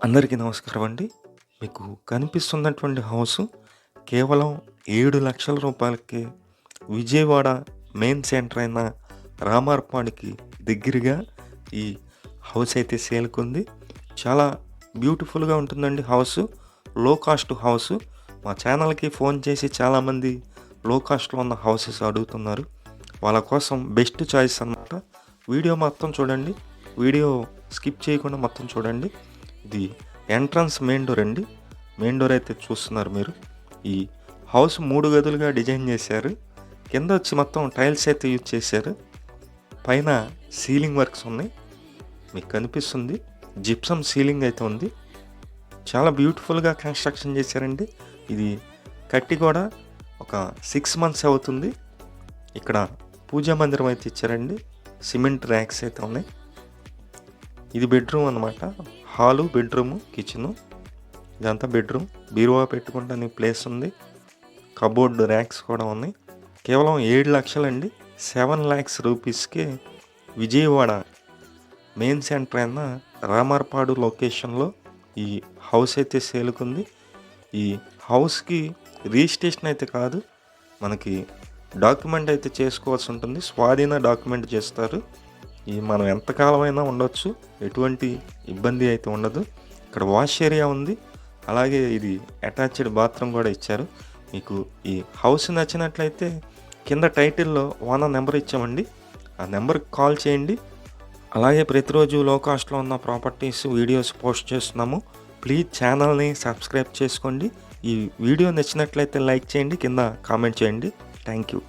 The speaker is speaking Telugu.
అందరికీ నమస్కారం అండి. మీకు కనిపిస్తున్నటువంటి హౌసు కేవలం ఏడు లక్షల రూపాయలకే విజయవాడ మెయిన్ సెంటర్ అయిన రామార్పాడికి దగ్గరగా ఈ హౌస్ అయితే సేల్‌కుంది. చాలా బ్యూటిఫుల్‌గా ఉంటుందండి హౌసు. లో కాస్ట్ హౌసు. మా ఛానల్‌కి ఫోన్ చేసి చాలామంది లో కాస్ట్‌లో ఉన్న హౌసెస్ అడుగుతున్నారు. వాళ్ళ కోసం బెస్ట్ చాయిస్ అన్నమాట. వీడియో మొత్తం చూడండి. వీడియో స్కిప్ చేయకుండా మొత్తం చూడండి. ఇది ఎంట్రన్స్ మెయిన్ డోర్ అండి. మెయిన్ డోర్ అయితే చూస్తున్నారు మీరు. ఈ హౌస్ మూడు గదులుగా డిజైన్ చేశారు. కింద వచ్చి మొత్తం టైల్స్ అయితే యూజ్ చేశారు. పైన సీలింగ్ వర్క్స్ ఉన్నాయి. మీకు కనిపిస్తుంది. జిప్సమ్ సీలింగ్ అయితే ఉంది. చాలా బ్యూటిఫుల్‌గా కన్‌స్ట్రక్షన్ చేశారండి. ఇది కట్టి కూడా ఒక సిక్స్ మంత్స్ అవుతుంది. ఇక్కడ పూజా మందిరం అయితే ఇచ్చారండి. సిమెంట్ ర్యాక్స్ అయితే ఉన్నాయి. ఇది బెడ్‌రూమ్ అన్నమాట. Hall, bedroom, kitchen. ఇదంతా బెడ్‌రూమ్. బీరువా పెట్టుకోవడానికి ప్లేస్ ఉంది. కబోర్డ్ ర్యాక్స్ కూడా ఉన్నాయి. కేవలం ఏడు లక్షలండి సెవెన్ ల్యాక్స్ రూపీస్‌కే విజయవాడ మెయిన్ సెంటర్ అయిన రామార్పాడు లొకేషన్‌లో ఈ హౌస్ అయితే సేలుకుంది ఈ హౌస్‌కి రిజిస్ట్రేషన్ అయితే కాదు. మనకి డాక్యుమెంట్ అయితే చేసుకోవాల్సి ఉంటుంది. స్వాధీన డాక్యుమెంట్ చేస్తారు. ఈ మనం ఎంతకాలమైనా ఉండొచ్చు. ఎటువంటి ఇబ్బంది అయితే ఉండదు. ఇక్కడ వాష్ ఏరియా ఉంది. అలాగే ఇది అటాచ్డ్ బాత్రూమ్ కూడా ఇచ్చారు. మీకు ఈ హౌస్ నచ్చినట్లయితే కింద టైటిల్‌లో ఓనర్ నెంబర్ ఇచ్చామండి. ఆ నెంబర్‌కి కాల్ చేయండి. అలాగే ప్రతిరోజు లో కాస్ట్‌లో ఉన్న ప్రాపర్టీస్ వీడియోస్ పోస్ట్ చేస్తున్నాము. ప్లీజ్ ఛానల్‌ని సబ్స్క్రైబ్ చేసుకోండి. ఈ వీడియో నచ్చినట్లయితే లైక్ చేయండి. కింద కామెంట్ చేయండి. Thank you.